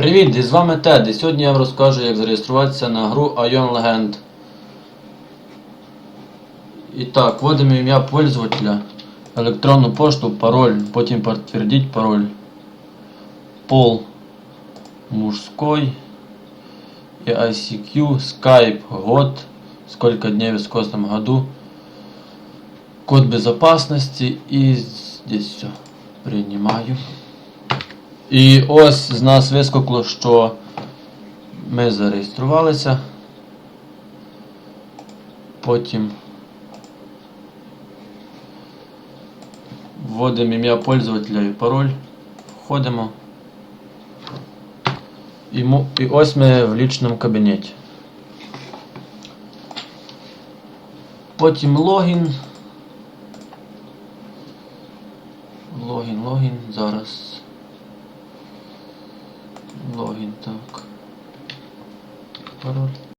Привіт, і з вами Тед, і сьогодні я вам розкажу, як зареєструватися на гру Ion Legend. І так, вводимо ім'я пользователя, електронну пошту, пароль, потім підтвердіть пароль. Пол мужской и ICQ, Skype, год, сколько дней в искосном году, код безопасности и здесь все. Принимаю. І ось з нас вискокло, що ми зареєструвалися. Потім вводимо ім'я пользователя і пароль. Входимо. І, ось ми в лічному кабінеті. Потім логін. Логін, логін. Зараз. Логін, так. Пароль.